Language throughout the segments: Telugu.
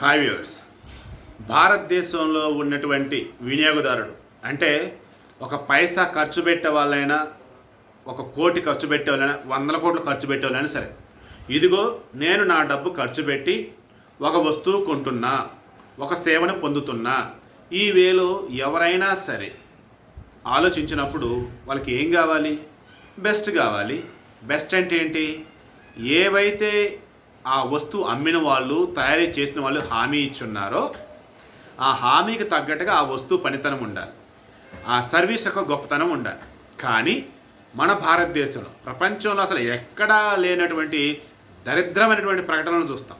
హాయ్ వ్యూవర్స్ భారతదేశంలో ఉన్నటువంటి వినియోగదారుడు అంటే ఒక పైసా ఖర్చు పెట్టే వాళ్ళైనా ఒక కోటి ఖర్చు పెట్టే వాళ్ళైనా వందల కోట్లు ఖర్చు పెట్టే వాళ్ళైనా సరే ఇదిగో నేను నా డబ్బు ఖర్చు పెట్టి ఒక వస్తువు కొంటున్నా ఒక సేవను పొందుతున్నా ఈ వేలో ఎవరైనా సరే ఆలోచించినప్పుడు వాళ్ళకి ఏం కావాలి? బెస్ట్ కావాలి. బెస్ట్ అంటే ఏంటి? ఏవైతే ఆ వస్తువు అమ్మిన వాళ్ళు తయారీ చేసిన వాళ్ళు హామీ ఇచ్చున్నారో ఆ హామీకి తగ్గట్టుగా ఆ వస్తువు పనితనం ఉండాలి. ఆ సర్వీస్ యొక్క గొప్పతనం ఉండాలి. కానీ మన భారతదేశంలో ప్రపంచంలో అసలు ఎక్కడా లేనటువంటి దరిద్రమైనటువంటి ప్రకటనలు చూస్తాం.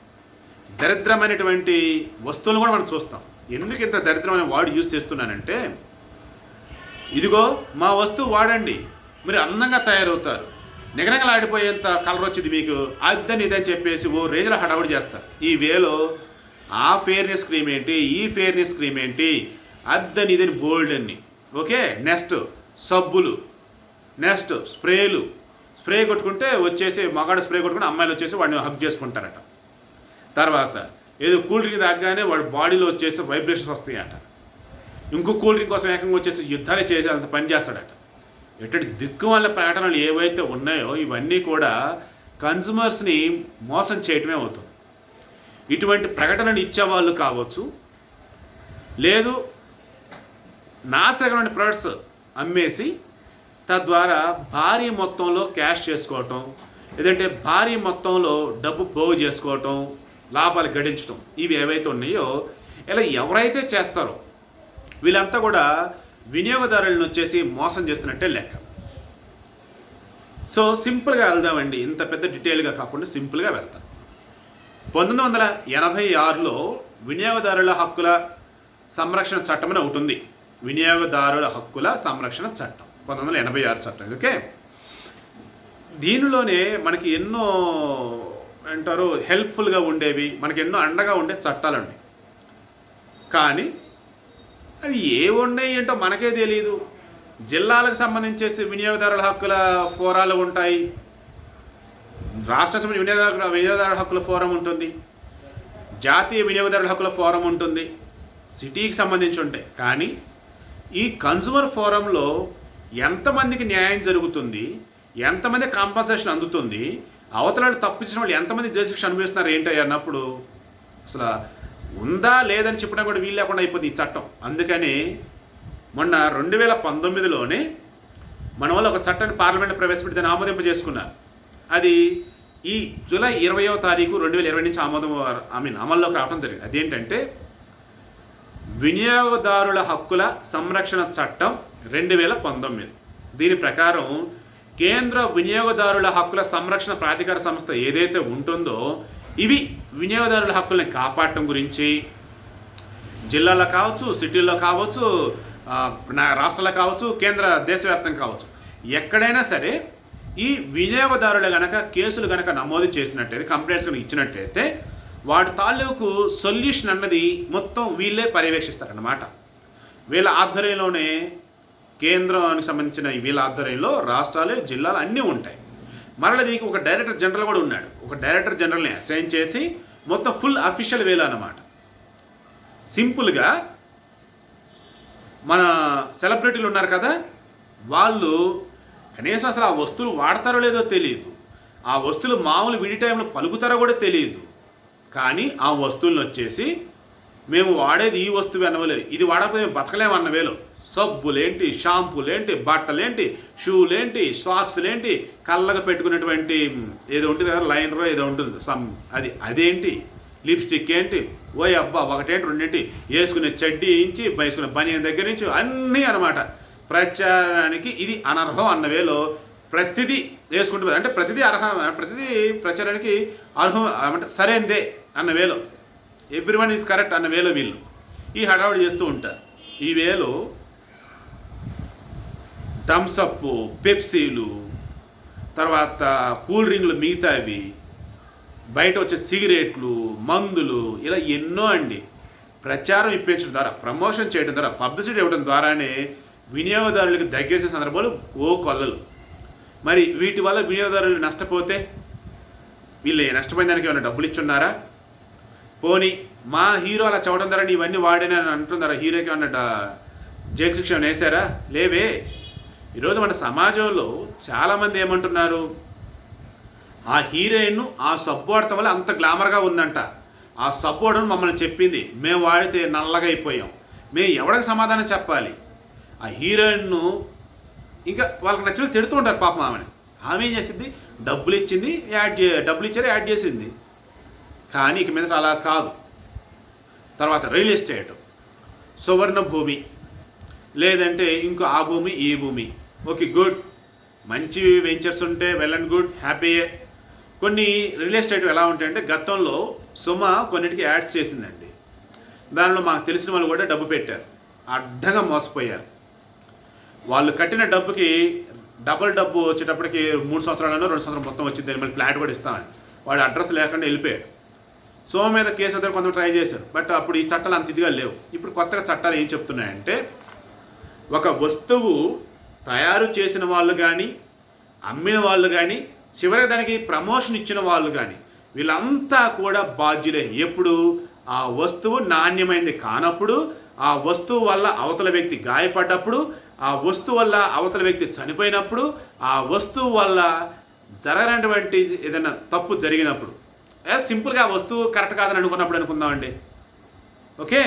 దరిద్రమైనటువంటి వస్తువులు కూడా మనం చూస్తాం. ఎందుకు ఇంత దరిద్రమైన వాడు యూజ్ చేస్తున్నానంటే ఇదిగో మా వస్తువు వాడండి. మీరు అందంగా తయారవుతారు. నిగనగలాడిపోయేంత కలర్ వచ్చింది మీకు? అద్దని ఇదని చెప్పేసి ఓ రేంజ్లో హడావుడి చేస్తారు ఈ వేలో ఆ ఫేర్నెస్ క్రీమ్ ఏంటి? ఈ ఫేర్నెస్ క్రీమ్ ఏంటి? అద్దని ఇదని బోల్డ్ అన్ని. ఓకే? నెక్స్ట్ సబ్బులు. నెక్స్ట్ స్ప్రేలు. స్ప్రే కొట్టుకుంటే వచ్చేసి మగాడు స్ప్రే కొట్టుకుంటే అమ్మాయిలు వచ్చేసి వాడిని హబ్ చేసుకుంటారట. తర్వాత ఏదో కూల్ డ్రింక్ తాగగానే వాడి బాడీలో వచ్చేసి వైబ్రేషన్స్ వస్తాయట. ఇంకో కూల్ డ్రింక్ కోసం ఏకంగా వచ్చేసి యుద్ధాలు చేసే అంత పని చేస్తాడట. ఎటువంటి దిక్కు వల్ల ప్రకటనలు ఏవైతే ఉన్నాయో ఇవన్నీ కూడా కన్జ్యూమర్స్ని మోసం చేయటమే అవుతుంది. ఇటువంటి ప్రకటనలు ఇచ్చేవాళ్ళు కావచ్చు లేదు నాశరకమైన ప్రొడక్ట్స్ అమ్మేసి తద్వారా భారీ మొత్తంలో క్యాష్ చేసుకోవటం లేదంటే భారీ మొత్తంలో డబ్బు పోగు చేసుకోవటం లాభాలు గడించడం ఇవి ఏవైతే ఉన్నాయో ఇలా ఎవరైతే చేస్తారో వీళ్ళంతా కూడా వినియోగదారులను వచ్చేసి మోసం చేస్తున్నట్టే లెక్క. సో సింపుల్గా వెళ్దామండి. ఇంత పెద్ద డీటెయిల్గా కాకుండా సింపుల్గా వెళ్తాం. పంతొమ్మిది వందల ఎనభై ఆరులో వినియోగదారుల హక్కుల సంరక్షణ చట్టం అని ఒకటి ఉంది. వినియోగదారుల హక్కుల సంరక్షణ చట్టం. పంతొమ్మిది వందల ఎనభై ఆరు చట్టం. ఓకే? దీనిలోనే మనకి ఎన్నో అంటారు హెల్ప్ఫుల్గా ఉండేవి. మనకి ఎన్నో అండగా ఉండే చట్టాలు ఉన్నాయి కానీ అవి ఏ ఉన్నాయి ఏంటో మనకే తెలియదు జిల్లాలకు సంబంధించేసి వినియోగదారుల హక్కుల ఫోరాలు ఉంటాయి. రాష్ట్ర వినియోగదారు వినియోగదారుల వినియోగదారుల హక్కుల ఫోరం ఉంటుంది. జాతీయ వినియోగదారుల హక్కుల ఫోరం ఉంటుంది. సిటీకి సంబంధించి ఉంటాయి. కానీ ఈ కన్జ్యూమర్ ఫోరంలో ఎంతమందికి న్యాయం జరుగుతుంది ఎంతమంది కాంపన్సేషన్ అందుతుంది అవతల తప్పించిన వాళ్ళు ఎంతమంది జైలు శిక్ష అనుభవిస్తున్నారు ఏంటి అన్నప్పుడు అసలు ఉందా లేదని చెప్పడం కూడా వీలు లేకుండా అయిపోతుంది ఈ చట్టం. అందుకని మొన్న రెండు వేల పంతొమ్మిదిలోనే మన వల్ల ఒక చట్టాన్ని పార్లమెంట్ ప్రవేశపెడితే ఆమోదింప చేసుకున్నారు అది ఈ జూలై ఇరవయో తారీఖు రెండు వేల ఇరవై నుంచి ఆమోదం ఐ మీన్ అమల్లోకి రావడం జరిగింది. అదేంటంటే వినియోగదారుల హక్కుల సంరక్షణ చట్టం రెండు వేల పంతొమ్మిది దీని ప్రకారం కేంద్ర వినియోగదారుల హక్కుల సంరక్షణ ప్రాధికార సంస్థ ఏదైతే ఉంటుందో ఇవి వినియోగదారుల హక్కుల్ని కాపాడటం గురించి జిల్లాలో కావచ్చు సిటీల్లో కావచ్చు నా రాష్ట్రాల్లో కావచ్చు కేంద్ర దేశవ్యాప్తం కావచ్చు. ఎక్కడైనా సరే ఈ వినియోగదారులు గనక కేసులు గనక నమోదు చేసినట్టయితే కంప్లైంట్స్ కనుక ఇచ్చినట్టయితే వాటి తాలూకు సొల్యూషన్ అన్నది మొత్తం వీళ్ళే పర్యవేక్షిస్తారన్నమాట. వీళ్ళ ఆధ్వర్యంలోనే కేంద్రానికి సంబంధించిన వీళ్ళ ఆధ్వర్యంలో రాష్ట్రాలు జిల్లాలు అన్నీ ఉంటాయి. మరల దీనికి ఒక డైరెక్టర్ జనరల్ కూడా ఉన్నాడు. ఒక డైరెక్టర్ జనరల్ని అసైన్ చేసి మొత్తం ఫుల్ అఫీషియల్ వేలు అన్నమాట. సింపుల్గా మన సెలబ్రిటీలు ఉన్నారు కదా వాళ్ళు కనీసం అసలు ఆ వస్తువులు వాడతారో లేదో తెలియదు ఆ వస్తువులు మామూలు విడి టైంలో పలుకుతారో కూడా తెలియదు కానీ ఆ వస్తువులను వచ్చేసి మేము వాడేది ఈ వస్తువు అనవలేదు ఇది వాడకపోతే మేము బతకలేము అన్న వేలు. సబ్బులేంటి షాంపూలేంటి బట్టలేంటి షూలేంటి సాక్స్లేంటి కళ్ళగా పెట్టుకునేటువంటి ఏదో ఉంటుంది కదా లైనరో ఏదో ఉంటుంది. సమ్ అది అదేంటి? లిప్స్టిక్ ఏంటి? ఓ అబ్బా ఒకటేంటి రెండేంటి? వేసుకునే చెడ్డీ ఇంచి వేసుకునే బనియన్ దగ్గర నుంచి అన్నీ అనమాట ప్రచారానికి ఇది అనర్హం అన్న వేలో ప్రతిదీ వేసుకుంటూ అంటే ప్రతిదీ అర్హ ప్రతిదీ ప్రచారానికి అర్హం అంటే సరైందే అన్న వేలో. ఎవ్రీ వన్ ఈజ్ కరెక్ట్ అన్న వేలో వీళ్ళు. ఈ హడావుడి చేస్తూ ఉంటారు. ఈ వేలో థమ్సప్ పెప్సీలు తర్వాత కూల్ డ్రింక్లు మిగతావి బయట వచ్చే సిగరెట్లు మందులు ఇలా ఎన్నో అండి. ప్రచారం ఇప్పించడం ద్వారా ప్రమోషన్ చేయడం ద్వారా పబ్లిసిటీ ఇవ్వడం ద్వారానే వినియోగదారులకు దగ్గర సందర్భాలు ఓ కొల్లలు. మరి వీటి వల్ల వినియోగదారులు నష్టపోతే వీళ్ళు నష్టపోయిన దానికి ఏమైనా డబ్బులు ఇచ్చున్నారా? పోనీ మా హీరో అలా చవడం ద్వారా ఇవన్నీ వాడేనని అంటున్నారా హీరోకి ఏమన్నా జైలు శిక్ష వేసారా వేశారా? లేవే. ఈరోజు మన సమాజంలో చాలామంది ఏమంటున్నారు? ఆ హీరోయిన్ ఆ సబ్బు వల్ల అంత గ్లామర్గా ఉందంట. ఆ సబ్బోడను మమ్మల్ని చెప్పింది. మేము వాడితే నల్లగా అయిపోయాం. మేము ఎవరికి సమాధానం చెప్పాలి? ఆ హీరోయిన్ను ఇంకా వాళ్ళకి నచ్చిన తిడుతూ ఉంటారు పాపం ఆమెని. ఆమె ఏం చేసింది? డబ్బులు ఇచ్చింది యాడ్ డబ్బులు ఇచ్చారు యాడ్ చేసింది. కానీ ఇక మీద అలా కాదు. తర్వాత రియల్ ఎస్టేట్. సువర్ణ భూమి లేదంటే ఇంకో ఆ భూమి ఈ భూమి. Okay good. మంచి వెంచర్స్ ఉంటే వెల్ అండ్ గుడ్ హ్యాపీయే కొన్ని రియల్ ఎస్టేట్ ఎలా ఉంటాయంటే గతంలో సుమ కొన్నిటికి యాడ్స్ చేసిందండి. దానిలో మాకు తెలిసిన వాళ్ళు కూడా డబ్బు పెట్టారు. అడ్డంగా మోసపోయారు. వాళ్ళు కట్టిన డబ్బుకి డబుల్ డబ్బు వచ్చేటప్పటికి మూడు సంవత్సరాలను రెండు సంవత్సరాలు మొత్తం వచ్చింది. మళ్ళీ ఫ్లాట్ కూడా ఇస్తామని. వాడు అడ్రస్ లేకుండా వెళ్ళిపోయాడు. సో మీద కేసు వద్ద కొంత ట్రై చేశారు. బట్ అప్పుడు ఈ చట్టాలు అంత ఇదిగా లేవు. ఇప్పుడు కొత్తగా చట్టాలు ఏం చెప్తున్నాయంటే ఒక వస్తువు తయారు చేసిన వాళ్ళు కానీ అమ్మిన వాళ్ళు కానీ చివరికి దానికి ప్రమోషన్ ఇచ్చిన వాళ్ళు కానీ వీళ్ళంతా కూడా బాధ్యులే. ఎప్పుడు? ఆ వస్తువు నాణ్యమైంది కానప్పుడు ఆ వస్తువు వల్ల అవతల వ్యక్తి గాయపడ్డప్పుడు ఆ వస్తువు వల్ల అవతల వ్యక్తి చనిపోయినప్పుడు ఆ వస్తువు వల్ల జరగనటువంటి ఏదైనా తప్పు జరిగినప్పుడు. సింపుల్గా ఆ వస్తువు కరెక్ట్ కాదని అనుకున్నప్పుడు అనుకుందామండి. ఓకే?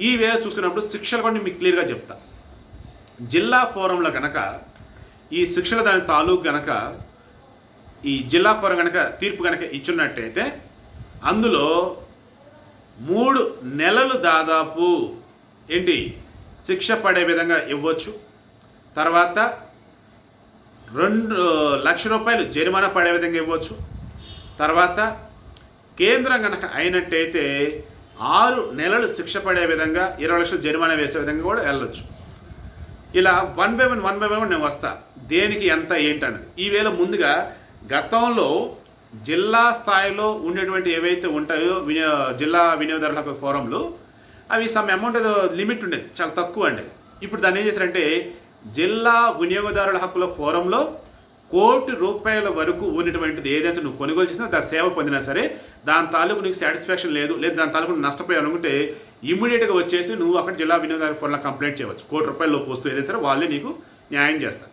ఈ వేరే చూసుకున్నప్పుడు శిక్షలు కూడా మీకు క్లియర్గా చెప్తా. జిల్లా ఫోరంలో కనుక ఈ శిక్షల దాని తాలూకు గనక ఈ జిల్లా ఫోరం కనుక తీర్పు కనుక ఇచ్చున్నట్టయితే అందులో మూడు నెలలు దాదాపు ఏంటి శిక్ష పడే విధంగా ఇవ్వచ్చు. తర్వాత రెండు లక్ష రూపాయలు జరిమానా పడే విధంగా ఇవ్వచ్చు. తర్వాత కేంద్రం కనుక అయినట్టయితే ఆరు నెలలు శిక్ష పడే విధంగా ఇరవై లక్షలు జరిమానా వేసే విధంగా కూడా వెళ్ళొచ్చు. ఇలా one by one one by one నేను వస్తా. దేనికి ఎంత ఏంటన్నది. ఈవేళ ముందుగా గతంలో జిల్లా స్థాయిలో ఉండేటువంటి ఏవైతే ఉంటాయో వినియో జిల్లా వినియోగదారుల హక్కుల ఫోరంలు అవి సమ్ అమౌంట్ లిమిట్ ఉండేది. చాలా తక్కువ అండి ఇప్పుడు దాన్ని ఏం చేశారంటే జిల్లా వినియోగదారుల హక్కుల ఫోరంలో కోటి రూపాయల వరకు ఉన్నటువంటిది ఏదైతే నువ్వు కొనుగోలు చేసినా దాని సేవ పొందినా సరే దాని తాలూకు నీకు సాటిస్ఫాక్షన్ లేదు లేదు దాని తాలూకు నష్టపోయావు అనుకుంటే ఇమ్మీడియట్గా వచ్చేసి నువ్వు అక్కడ జిల్లా వినియోగదారు ఫోన్లో కంప్లైంట్ చేయవచ్చు. కోటి రూపాయల లోపు వస్తువు ఏదైతే సరే వాళ్ళే నీకు న్యాయం చేస్తారు.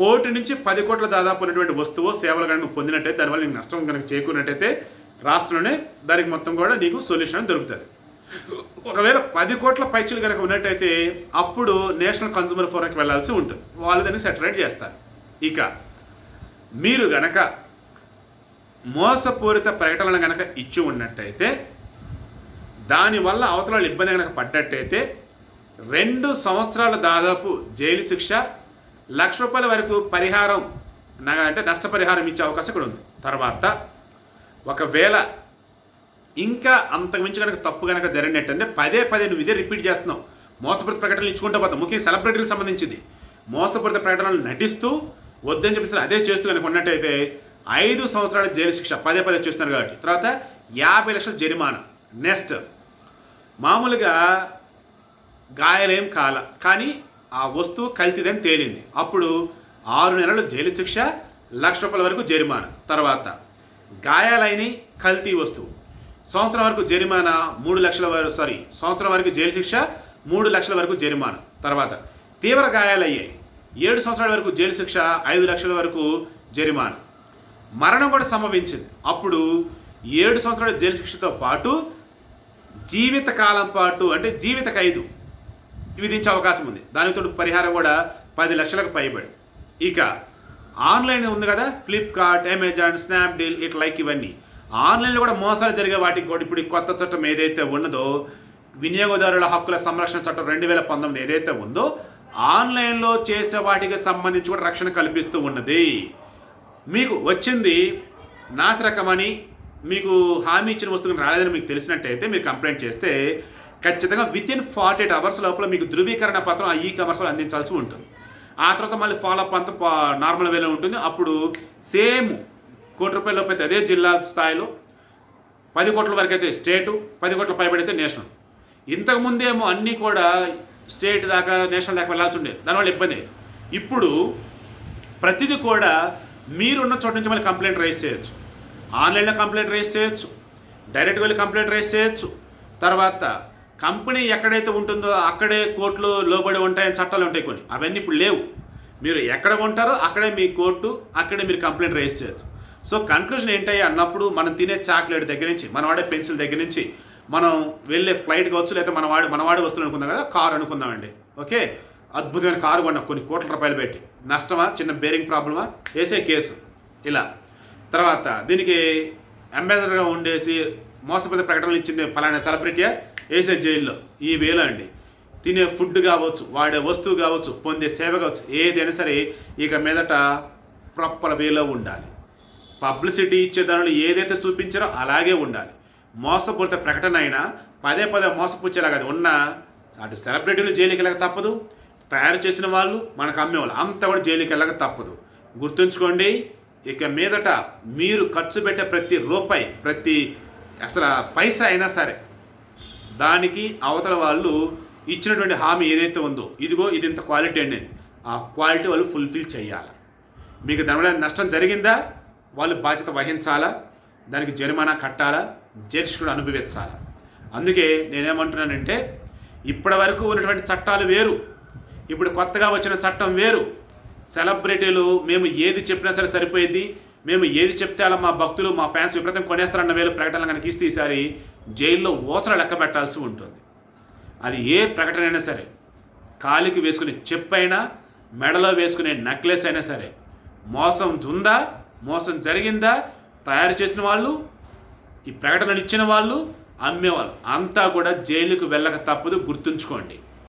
కోటి నుంచి పది కోట్ల దాదాపు ఉన్నటువంటి వస్తువు సేవలు కనుక నువ్వు పొందినట్టయితే దానివల్ల నీకు నష్టం కనుక చేకూరినట్టయితే రాష్ట్రంలోనే దానికి మొత్తం కూడా నీకు సొల్యూషన్ దొరుకుతుంది. ఒకవేళ పది కోట్ల పైచలు కనుక ఉన్నట్టయితే అప్పుడు నేషనల్ కన్సూమర్ ఫోరంకి వెళ్ళాల్సి ఉంటుంది. వాళ్ళు దాన్ని సెటరేట్ చేస్తారు. ఇక మీరు గనక మోసపూరిత ప్రకటనలు గనక ఇచ్చి ఉన్నట్టయితే దానివల్ల అవతల ఇబ్బంది కనుక పడ్డట్టయితే రెండు సంవత్సరాల దాదాపు జైలు శిక్ష లక్ష రూపాయల వరకు పరిహారం అంటే నష్టపరిహారం ఇచ్చే అవకాశం ఇక్కడ ఉంది. తర్వాత ఒకవేళ ఇంకా అంతకుమించి కనుక తప్పు కనుక జరిగినట్టంటే పదే పదే నువ్వు ఇదే రిపీట్ చేస్తున్నావు. మోసపూరిత ప్రకటనలు ఇచ్చుకుంటూ పోతావు. ముఖ్యంగా సెలబ్రిటీలకు సంబంధించింది. మోసపూరిత ప్రకటనలు నటిస్తూ వద్దని చెప్పేసి అదే చేస్తూ కనుక ఉన్నట్టయితే ఐదు సంవత్సరాల జైలు శిక్ష. పదే పదే చేస్తున్నారు కాబట్టి. తర్వాత యాభై లక్షల జరిమానా. నెక్స్ట్ మామూలుగా గాయలేం కాల. కానీ ఆ వస్తువు కల్తీదని తేలింది. అప్పుడు ఆరు నెలలు జైలు శిక్ష లక్ష రూపాయల వరకు జరిమానా. తర్వాత గాయాలైన కల్తీ వస్తువు. సంవత్సరం వరకు జరిమానా మూడు లక్షల వరకు సారీ సంవత్సరం వరకు జైలు శిక్ష మూడు లక్షల వరకు జరిమానా. తర్వాత తీవ్ర గాయాలయ్యాయి. ఏడు సంవత్సరాల వరకు జైలు శిక్ష ఐదు లక్షల వరకు జరిమానా. మరణం కూడా సంభవించింది. అప్పుడు ఏడు సంవత్సరాల జైలు శిక్షతో పాటు జీవిత కాలం పాటు అంటే జీవిత ఖైదు విధించే అవకాశం ఉంది. దానితో పరిహారం కూడా పది లక్షలకు పైబడి. ఇక ఆన్లైన్ ఉంది కదా ఫ్లిప్కార్ట్ అమెజాన్ స్నాప్డీల్ ఇట్లా లైక్ ఇవన్నీ. ఆన్లైన్లో కూడా మోసాలు జరిగే వాటికి కూడా ఇప్పుడు కొత్త చట్టం ఏదైతే ఉన్నదో వినియోగదారుల హక్కుల సంరక్షణ చట్టం రెండు వేల పంతొమ్మిది ఏదైతే ఉందో ఆన్లైన్లో చేసే వాటికి సంబంధించి కూడా రక్షణ కల్పిస్తూ ఉన్నది. మీకు వచ్చింది నాశరకమని మీకు హామీ ఇచ్చిన వస్తువులు రాలేదని మీకు తెలిసినట్టయితే మీరు కంప్లైంట్ చేస్తే ఖచ్చితంగా within forty eight hours లోపల మీకు ధృవీకరణ పత్రం ఆ ఈ కమర్స్లో అందించాల్సి ఉంటుంది. ఆ తర్వాత మళ్ళీ ఫాలోఅప్ అంతా నార్మల్ వేలో ఉంటుంది. అప్పుడు సేమ్ కోటి రూపాయల లోపు అయితే అదే జిల్లా స్థాయిలో పది కోట్ల వరకు అయితే స్టేటు పది కోట్ల పైబడితే నేషనల్ ఇంతకుముందేమో అన్నీ కూడా స్టేట్ దాకా నేషనల్ దాకా వెళ్ళాల్సి ఉండేది. దానివల్ల ఇబ్బంది ఇప్పుడు ప్రతిదీ కూడా మీరున్న చోట నుంచి మళ్ళీ కంప్లైంట్ రైజ్ చేయొచ్చు. ఆన్లైన్లో కంప్లైంట్ రైజ్ చేయొచ్చు. డైరెక్ట్గా వెళ్ళి కంప్లైంట్ రైజ్ చేయొచ్చు. తర్వాత కంపెనీ ఎక్కడైతే ఉంటుందో అక్కడే కోర్టులో లోబడి ఉంటాయని చట్టాలు ఉంటాయి కొన్ని. అవన్నీ ఇప్పుడు లేవు. మీరు ఎక్కడ ఉంటారో అక్కడే మీ కోర్టు అక్కడే మీరు కంప్లైంట్ రైజ్ చేయొచ్చు. సో కన్క్లూజన్ ఏంటయ్యా? అన్నప్పుడు మనం తినే చాక్లెట్ దగ్గర నుంచి మనం వాడే పెన్సిల్ దగ్గర నుంచి మనం వెళ్ళే ఫ్లైట్ కావచ్చు లేకపోతే మన వాడి మన వాడే వస్తువులు అనుకుందాం కదా కారు అనుకుందామండి. ఓకే? అద్భుతమైన కారు కొన్నాం కొన్ని కోట్ల రూపాయలు పెట్టి. నష్టమా? చిన్న బేరింగ్ ప్రాబ్లమా? వేసే కేసు. ఇలా. తర్వాత దీనికి అంబాసిడర్గా ఉండేసి మోసపోతే ప్రకటనలు ఇచ్చింది ఫలానా సెలబ్రిటీయా? వేసే జైల్లో. ఈ వేలో అండి. తినే ఫుడ్ కావచ్చు వాడే వస్తువు కావచ్చు పొందే సేవ కావచ్చు ఏదైనా సరే ఇక మీదట ప్రాపర్ వేలో ఉండాలి. పబ్లిసిటీ ఇచ్చే దానిలో ఏదైతే చూపించారో అలాగే ఉండాలి. మోసపూరిత ప్రకటన అయినా పదే పదే మోసపుచ్చేలాగా అది ఉన్న అటు సెలబ్రిటీలు జైలుకి వెళ్ళక తప్పదు. తయారు చేసిన వాళ్ళు మనకు అమ్మేవాళ్ళు అంతా కూడా జైలుకి వెళ్ళక తప్పదు. గుర్తుంచుకోండి ఇక మీదట మీరు ఖర్చు పెట్టే ప్రతి రూపాయి ప్రతి అసలు పైసా అయినా సరే దానికి అవతల వాళ్ళు ఇచ్చినటువంటి హామీ ఏదైతే ఉందో ఇదిగో ఇది ఇంత క్వాలిటీ అండి. ఆ క్వాలిటీ వాళ్ళు ఫుల్ఫిల్ చేయాలి. మీకు దానివల్ల నష్టం జరిగిందా? వాళ్ళు బాధ్యత వహించాలా? దానికి జరిమానా కట్టాలా? జ్యేష్ఠుడు అనుభవించాలి. అందుకే నేనేమంటున్నానంటే ఇప్పటి వరకు ఉన్నటువంటి చట్టాలు వేరు. ఇప్పుడు కొత్తగా వచ్చిన చట్టం వేరు. సెలబ్రిటీలు మేము ఏది చెప్పినా సరే సరిపోయింది. మేము ఏది చెప్తే అలా మా భక్తులు మా ఫ్యాన్స్ విపరీతం కొనేస్తారన్న వేలు ప్రకటనలు కనుక ఇస్తే ఈసారి జైల్లో ఓచలు లెక్క పెట్టాల్సి ఉంటుంది. అది ఏ ప్రకటన అయినా సరే కాలికి వేసుకునే చెప్పు అయినా మెడలో వేసుకునే నెక్లెస్ అయినా సరే మోసం ఉందా మోసం జరిగిందా తయారు చేసిన వాళ్ళు ఈ ప్రకటనలు ఇచ్చిన వాళ్ళు అమ్మేవాళ్ళు అంతా కూడా జైలుకు వెళ్ళక తప్పదు గుర్తుంచుకోండి.